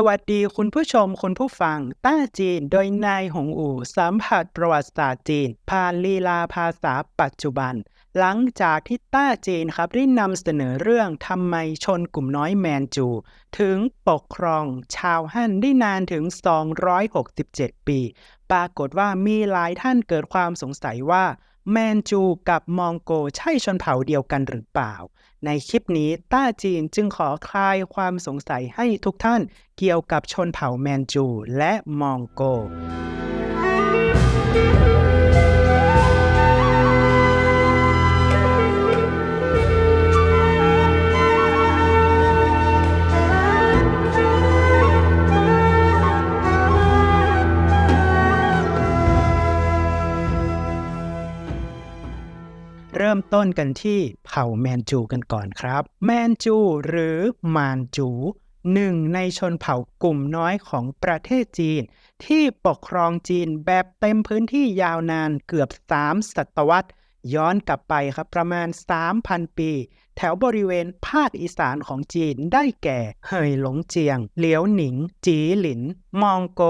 สวัสดีคุณผู้ชมคุณผู้ฟัง ต้าจีนโดยนายหงอู่สัมผัสประวัติศาสตร์จีน ผ่านลีลาภาษาปัจจุบัน หลังจากที่ต้าจีนครับได้นำเสนอเรื่องทำไมชนกลุ่มน้อยแมนจู ถึงปกครองชาวฮั่นได้นานถึง 267 ปี ปรากฏว่ามีหลายท่านเกิดความสงสัยว่า แมนจูกับมองโกใช่ชนเผ่าเดียวกันหรือเปล่า ในคลิปนี้ต้าจีนจึงขอคลายความสงสัยให้ทุกท่านเกี่ยวกับชนเผ่าแมนจูและมองโก เริ่มต้นกันที่เผ่าแมนจูกันก่อนครับ แมนจูหรือมานจูหนึ่งในชนเผ่ากลุ่มน้อยของประเทศจีน ที่ปกครองจีนแบบเต็มพื้นที่ยาวนานเกือบ 3 ศตวรรษ ย้อนกลับไปครับประมาณ 3,000 ปี แถวบริเวณภาคอีสานของจีนได้แก่เฮยหลงเจียง เหลียวหนิง จีหลิน มองโก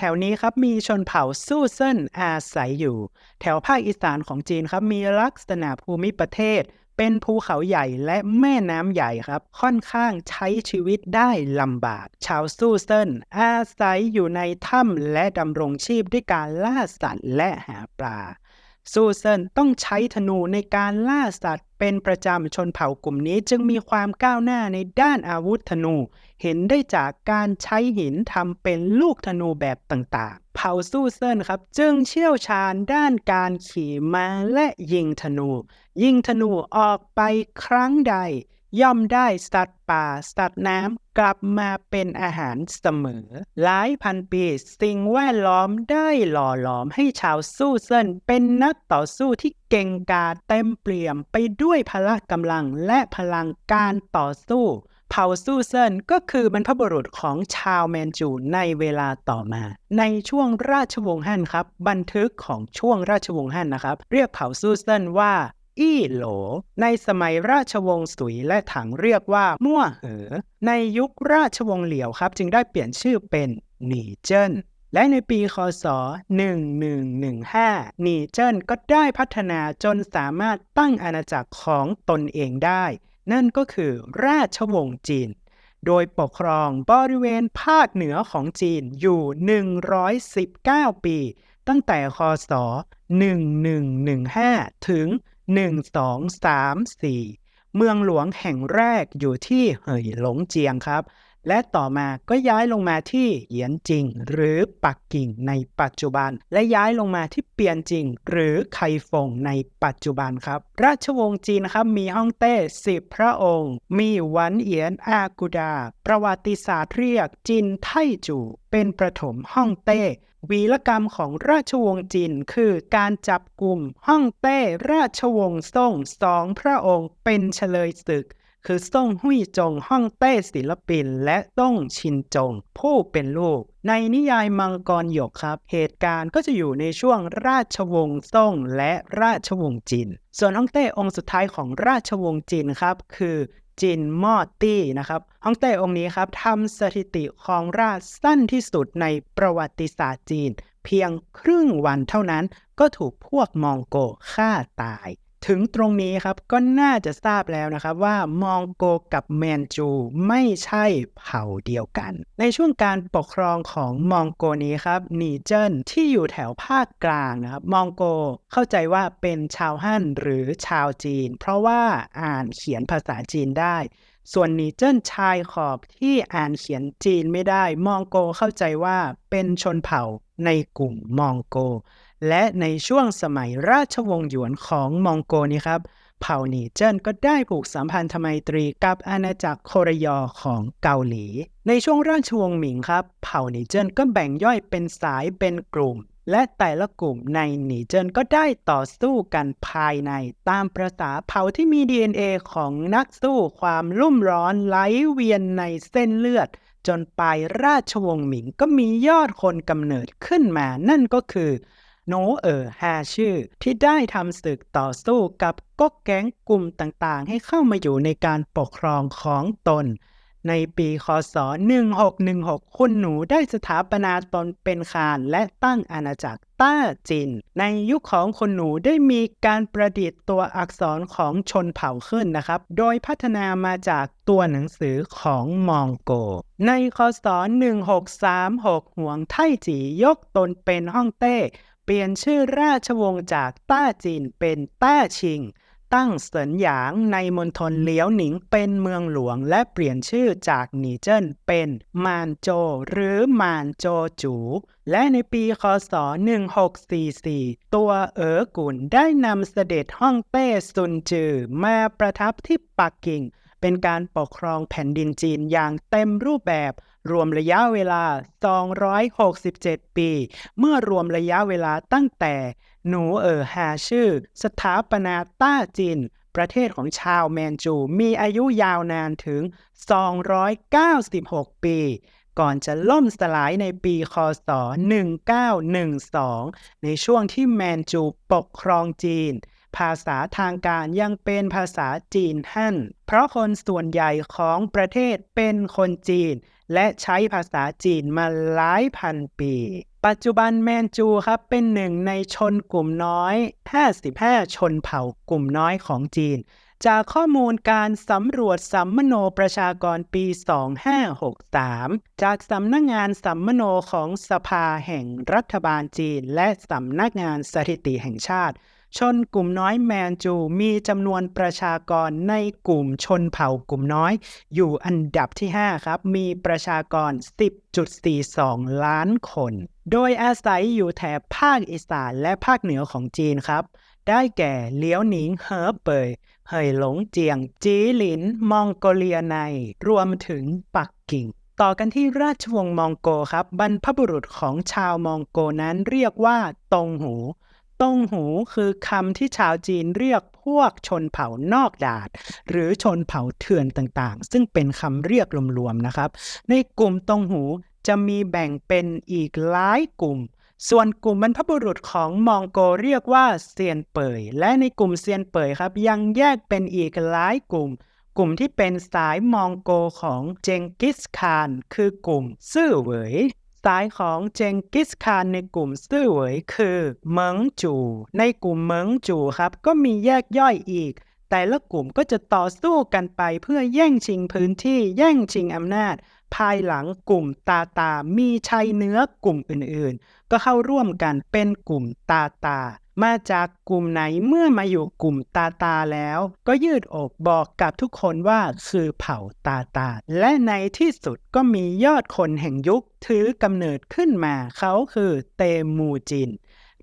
แถวนี้ครับมีชนเผ่าซู่เซินอาศัยอยู่ แถวภาคอีสานของจีนครับมีลักษณะภูมิประเทศ เป็นภูเขาใหญ่และแม่น้ำใหญ่ครับ ค่อนข้างใช้ชีวิตได้ลำบาก ชาวซู่เซินอาศัยอยู่ในถ้ำและดำรงชีพด้วยการล่าสัตว์และหาปลา ซูเซนต้องใช้ธนูในการล่าสัตว์ เป็นประจำชนเผ่ากลุ่มนี้จึงมีความก้าวหน้าในด้านอาวุธธนู เห็นได้จากการใช้หินทำเป็นลูกธนูแบบต่างๆ เผ่าซูเซนครับ จึงเชี่ยวชาญด้านการขี่ม้าและยิงธนู ยิงธนูออกไปครั้งใด ย่อมได้สัตว์ป่าสัตว์น้ำกลับมาเป็นอาหารเสมอ หลายพันปีสิ่งแวดล้อมได้หล่อหลอมให้ชาวสู้เซินเป็นนักต่อสู้ที่เก่งกาจเต็มเปี่ยมไปด้วยพละกำลังและพลังการต่อสู้ เผ่าสู้เซินก็คือบรรพบุรุษของชาวแมนจูในเวลาต่อมา ในช่วงราชวงศ์ฮั่นครับ บันทึกของช่วงราชวงศ์ฮั่นนะครับ เรียกเผ่าสู้เซินว่า อี้โหล ในสมัยราชวงศ์สุยและถังเรียกว่ามั่วเหอในยุคราชวงศ์เหลียวครับ จึงได้เปลี่ยนชื่อเป็นหนีเจิ้นและในปีคศ 1115หนีเจิ้นก็ได้พัฒนาจนสามารถตั้งอาณาจักรของตนเองได้ นั่นก็คือราชวงศ์จีน โดยปกครองบริเวณภาคเหนือของจีนอยู่ 119 ปี ตั้งแต่คศ 1115 ถึง 1234 เมืองหลวงแห่งแรกอยู่ที่เหยหลงเจียงครับ และต่อมาก็ย้ายลงมาที่เหยียนจิง หรือปักกิ่งในปัจจุบัน และย้ายลงมาที่เปียนจิง หรือไคฟงในปัจจุบันครับ ราชวงศ์จีนนะครับมีฮ่องเต้สิบพระองค์ มีหวันเอียนอากุดา ประวัติศาสตร์เรียกจินไทจูเป็นประถมฮ่องเต้วีรกรรมของราชวงศ์จีนคือการจับกลุ่มฮ่องเต้ราชวงศ์ซ่งสองพระองค์เป็นเฉลยศึก คือซ่งหุยจงฮ่องเต้ศิลปิน และต้งชินจง ผู้เป็นลูก ในนิยายมังกรหยกครับ เหตุการณ์ก็จะอยู่ในช่วงราชวงศ์ซ่งและราชวงศ์จิน ส่วนฮ่องเต้องค์สุดท้ายของราชวงศ์จินครับ คือจินมอดตี้นะครับฮ่องเต้องค์นี้ครับทำสถิติของราชสั้นที่สุดในประวัติศาสตร์จีน เพียงครึ่งวันเท่านั้นก็ถูกพวกมองโกฆ่าตาย ถึงตรงนี้ครับก็น่าจะทราบแล้วนะครับว่ามองโกกับแมนจูไม่ใช่เผ่าเดียวกัน ในช่วงการปกครองของมองโกนี้ครับนีเจิ้นที่อยู่แถวภาคกลางนะครับมองโกเข้าใจว่าเป็นชาวฮั่นหรือชาวจีน เพราะว่าอ่านเขียนภาษาจีนได้ ส่วนนีเจิ้นชายขอบที่อ่านเขียนจีนไม่ได้ มองโกเข้าใจว่าเป็นชนเผ่าในกลุ่มมองโก และในช่วงสมัยราชวงศ์หยวนของมองโกนี้ครับ เผ่าหนีเจิ้นก็ได้ผูกสัมพันธไมตรีกับอาณาจักรโครยอของเกาหลี ในช่วงราชวงศ์หมิงครับ เผ่าหนีเจิ้นก็แบ่งย่อยเป็นสายเป็นกลุ่ม และแต่ละกลุ่มในหนีเจินก็ได้ต่อสู้กันภายในตามประษาเผ่าที่มี DNA ของนักสู้ความรุ่มร้อนไหลเวียนในเส้นเลือด จนปลายราชวงศ์หมิงก็มียอดคนกำเนิดขึ้นมานั่นก็คือโนเอ๋อฮาชื่อ ที่ได้ทำศึกต่อสู้กับก๊กแก๊งกลุ่มต่างๆ ให้เข้ามาอยู่ในการปกครองของตน ในปีคศ 1616 คุณหนูได้สถาปนาตนเป็นคานและตั้งอาณาจักรต้าจิน ในยุคของคุณหนูได้มีการประดิษฐ์ตัวอักษรของชนเผ่าขึ้นนะครับ โดยพัฒนามาจากตัวหนังสือของมองโก ในคศ 1636 หวงไทจียกตนเป็นฮ่องเต้ เปลี่ยนชื่อราชวงศ์จากต้าจีนเป็นต้าชิง ตั้งเสินหยางในมณฑลเหลียวหนิงเป็นเมืองหลวง และเปลี่ยนชื่อจากหนีเจิ้นเป็นมานโจ หรือมานโจจู และในปีคศ 1644 ตัวเอ๋อกุนได้นำเสด็จฮ่องเต้ซุนจือมาประทับที่ปักกิ่ง เป็นการปกครองแผ่นดินจีนอย่างเต็มรูปแบบรวมระยะเวลา 267 ปี เมื่อรวมระยะเวลาตั้งแต่ หนูเอ๋อฮาชื่อ สถาปนาต้าจินประเทศของชาวแมนจู มีอายุยาวนานถึง 296 ปี ก่อนจะล่มสลายในปีคศ 1912 ในช่วงที่แมนจูปกครองจีน ภาษาทางการยังเป็นภาษาจีนฮั่น เพราะคนส่วนใหญ่ของประเทศเป็นคนจีน และใช้ภาษาจีนมาหลายพันปี ปัจจุบันแมนจูครับเป็นหนึ่งในชนกลุ่มน้อย 55 ชนเผ่ากลุ่มน้อยของจีน จากข้อมูลการสำรวจสัมมโนประชากรปี 2563 จากสำนักงงานสัมมโนของสภาแห่งรัฐบาลจีน และสำนักงานสถิติแห่งชาติ ชนกลุ่มน้อยแมนจูมีจำนวนประชากรในกลุ่มชนเผ่ากลุ่มน้อย อยู่อันดับที่ 5 ครับ มีประชากร 10.42 ล้านคน โดยอาศัยอยู่แถบภาคอีสานและภาคเหนือของจีนครับ ได้แก่เลี้ยวหนิงเหอเปยเหยหลงเจียง จีหลิน มองโกเลียใน รวมถึงปักกิ่งต่อกันที่ราชวงศ์มองโกครับ บรรพบุรุษของชาวมองโกนั้นเรียกว่าตงหู ตงหูคือคำที่ชาวจีนเรียกพวกชนเผ่านอกดาดหรือชนเผ่าเถื่อนต่างๆ ซึ่งเป็นคำเรียกรวมๆนะครับ ในกลุ่มตงหูจะมีแบ่งเป็นอีกหลายกลุ่ม ส่วนกลุ่มบรรพบุรุษของมองโกเรียกว่าเซียนเปย และในกลุ่มเซียนเปยครับ ยังแยกเป็นอีกหลายกลุ่ม กลุ่มที่เป็นสายมองโกของเจงกิสคาน คือกลุ่มซื่อเหวย สายของเจงกิสคานในกลุ่มซื่อเหวยคือเหมิงจู ในกลุ่มเหมิงจูครับก็มีแยกย่อยอีก แต่ละกลุ่มก็จะต่อสู้กันไปเพื่อแย่งชิงพื้นที่แย่งชิงอำนาจ ภายหลังกลุ่มตาตา มีชัยเนื้อกลุ่มอื่นๆ ก็เข้าร่วมกันเป็นกลุ่มตาตา มาจากกลุ่มไหนเมื่อมาอยู่กลุ่มตาตาแล้ว ก็ยืดอกบอกกับทุกคนว่าคือเผ่าตาตา และในที่สุดก็มียอดคนแห่งยุคถือกำเนิดขึ้นมาเขาคือเตมูจิน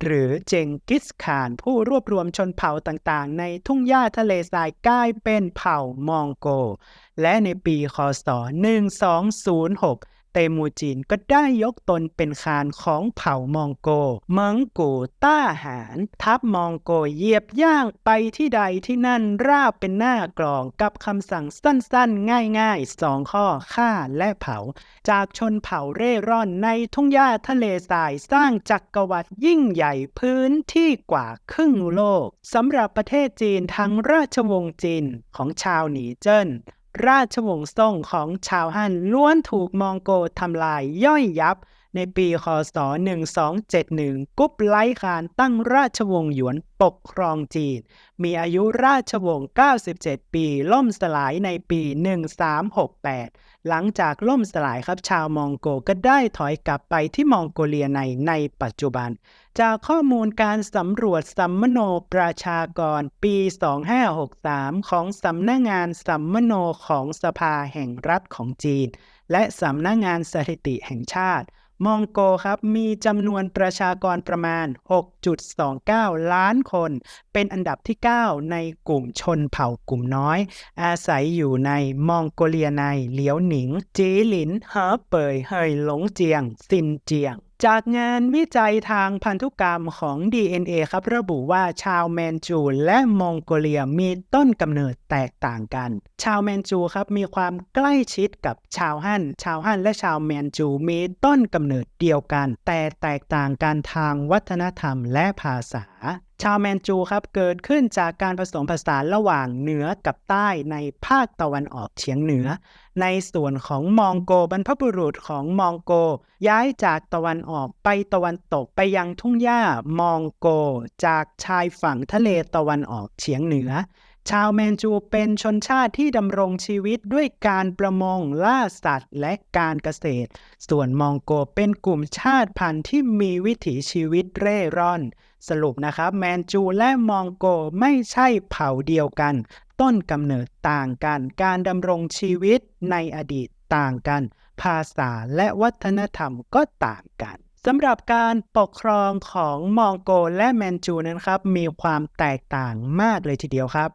หรือเจงกิสข่านผู้รวบรวมชนเผ่าต่างๆ ในทุ่งหญ้าทะเลทรายกลายเป็นเผ่ามองโก และในปีคศ 1206 เตมูจินก็ได้ยกตนเป็นคานของเผ่ามองโกเมิงกูต้าหาร ทัพมองโกเหยียบย่างไปที่ใดที่นั่นราบเป็นหน้ากลองกับคำสั่งสั้นๆ ง่ายๆสองข้อฆ่าและเผา จากชนเผ่าเร่ร่อนในทุ่งหญ้าทะเลทรายสร้างจักรวรรดิยิ่งใหญ่พื้นที่กว่าครึ่งโลกสำหรับประเทศจีนทั้งราชวงศ์จีนของชาวหนีเจิ้น ราชวงศ์ซ่งของชาวฮั่นล้วนถูกมองโกทำลายย่อยยับ ในปีคศ 1271 กุ๊บไลคานตั้งราชวงศ์หยวนปกครองจีน มีอายุราชวงศ์ 97 ปี ล่มสลายในปี 1368 หลังจากล่มสลายครับชาวมองโกก็ได้ถอยกลับไปที่มองโกเลียในในปัจจุบัน จากข้อมูลการสำรวจสัมมโนประชากรปี 2563 ของสำนักงานสัมมโนของสภาแห่งรัฐของจีน และสำนักงานสถิติแห่งชาติ มองโกครับมีจำนวนประชากรประมาณ 6.29 ล้านคน เป็นอันดับที่ 9 ในกลุ่มชนเผ่ากลุ่มน้อย อาศัยอยู่ในมองโกเลียในเหลียวหนิง จีหลิน เฮอเป่ยเฮยหลงเจียง ซินเจียง จากงานวิจัยทางพันธุกรรมของ DNA ครับระบุว่าชาวแมนจูและมองโกเลียมีต้นกำเนิดแตกต่างกัน ชาวแมนจูครับมีความใกล้ชิดกับชาวฮั่น ชาวฮั่นและชาวแมนจูมีต้นกำเนิดเดียวกัน แต่แตกต่างกันทางวัฒนธรรมและภาษา ชาวแมนจูครับเกิดขึ้นจากการผสมผสานระหว่างเหนือกับใต้ในภาคตะวันออกเฉียงเหนือ ในส่วนของมองโกบรรพบุรุษของมองโก ย้ายจากตะวันออกไปตะวันตกไปยังทุ่งหญ้ามองโก จากชายฝั่งทะเลตะวันออกเฉียงเหนือ ชาวแมนจูเป็นชนชาติที่ดำรงชีวิตด้วยการประมงล่าสัตว์และการเกษตร ส่วนมองโกเป็นกลุ่มชาติพันธุ์ที่มีวิถีชีวิตเร่ร่อน สรุปนะครับ แมนจูและมองโกไม่ใช่เผ่าเดียวกัน ต้นกำเนิดต่างกัน การดำรงชีวิตในอดีตต่างกัน ภาษาและวัฒนธรรมก็ต่างกันสำหรับการปกครองของมองโกและแมนจูนั้นครับ มีความแตกต่างมากเลยทีเดียวครับ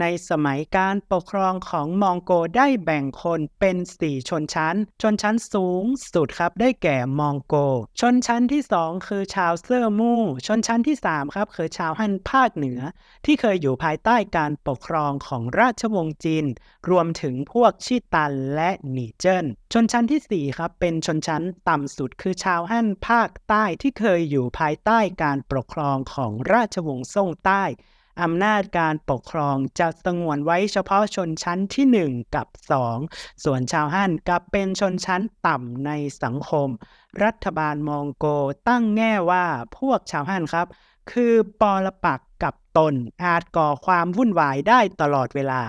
ในสมัยการปกครองของมองโกได้แบ่งคนเป็น4ชนชั้น ชนชั้นสูงสุดครับได้แก่มองโก ชนชั้นที่2คือชาวเซอร์มู่ชนชั้นที่3ครับคือชาวฮั่นภาคเหนือ ที่เคยอยู่ภายใต้การปกครองของราชวงศ์จีน รวมถึงพวกชิตันและหนีเจิ้นชนชั้นทีสี่4 ครับ เป็นชนชั้นต่ำสุดคือชาวฮั่นภาคใต้ที่เคยอยู่ภายใต้การปกครองของราชวงศ์ซ่งใต้ อำนาจการปกครองจะสงวนไว้เฉพาะชนชั้นที่ 1 กับ 2 ส่วนชาวฮั่นกลับเป็นชนชั้นต่ำในสังคม รัฐบาลมองโกตั้งแง่ว่าพวกชาวฮั่นครับ คือปอลปักกับ ตนอาจก่อความวุ่นวายได้ตลอดเวลา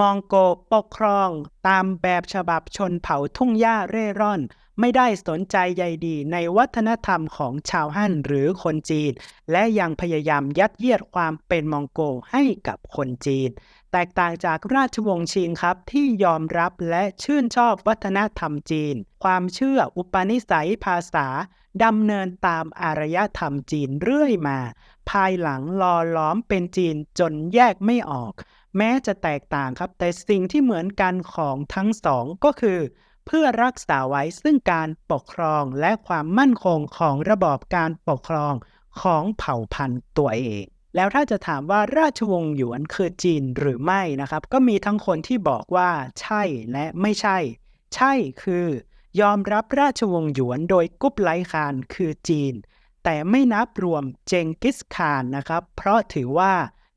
มองโกปกครองตามแบบฉบับชนเผ่าทุ่งหญ้าเร่ร่อน ไม่ได้สนใจใยดีในวัฒนธรรมของชาวฮั่นหรือคนจีน และยังพยายามยัดเยียดความเป็นมองโกให้กับคนจีน แตกต่างจากราชวงศ์ชิงครับที่ยอมรับและชื่นชอบวัฒนธรรมจีน ความเชื่ออุปนิสัยภาษาดำเนินตามอารยธรรมจีนเรื่อยมา ภายหลังลอล้อมเป็นจีนจนแยกไม่ออก แม้จะแตกต่างครับ แต่สิ่งที่เหมือนกันของทั้งสองก็คือ เพื่อรักษาไว้ซึ่งการปกครองและความมั่นคงของระบอบการปกครองของเผ่าพันธุ์ตัวเอง แล้วถ้าจะถามว่าราชวงศ์หยวนคือจีนหรือไม่นะครับ ก็มีทั้งคนที่บอกว่าใช่และไม่ใช่ ใช่คือยอมรับราชวงศ์หยวนโดยกุบไลคานคือจีน แต่ไม่นับรวมเจงกิสข่านนะครับ เพราะถือว่า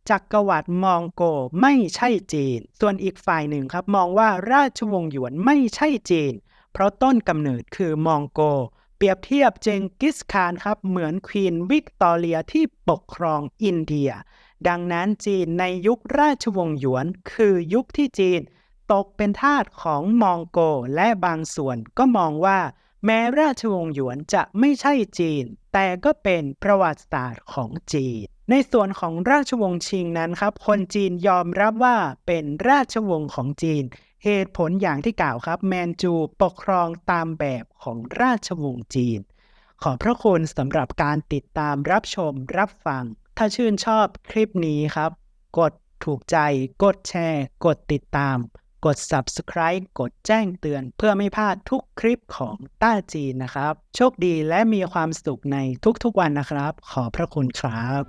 จักรวรรดิมองโกไม่ใช่จีน ส่วนอีกฝ่ายหนึ่งครับมองว่าราชวงศ์หยวนไม่ใช่จีน เพราะต้นกำเนิดคือมองโก เปรียบเทียบเจงกิสคานครับเหมือนควีนวิกตอเรียที่ปกครองอินเดีย ดังนั้นจีนในยุคราชวงศ์หยวน คือยุคที่จีน ตกเป็นทาสของมองโกและบางส่วนก็มองว่า แม้ราชวงศ์หยวนจะไม่ใช่จีน แต่ก็เป็นประวัติศาสตร์ของจีน ในส่วนของราชวงศ์ชิงนั้นครับ คนจีนยอมรับว่าเป็นราชวงศ์ของจีน เหตุผลอย่างที่กล่าวครับ แมนจูปกครองตามแบบของราชวงศ์จีน ขอพระคุณสำหรับการติดตามรับชมรับฟัง ถ้าชื่นชอบคลิปนี้ครับ กดถูกใจ กดแชร์ กดติดตาม กด subscribe กดแจ้งเตือนเพื่อไม่พลาดทุกคลิปของต้าจีนนะครับ โชคดีและมีความสุขในทุกๆวันนะครับ ขอพระคุณครับ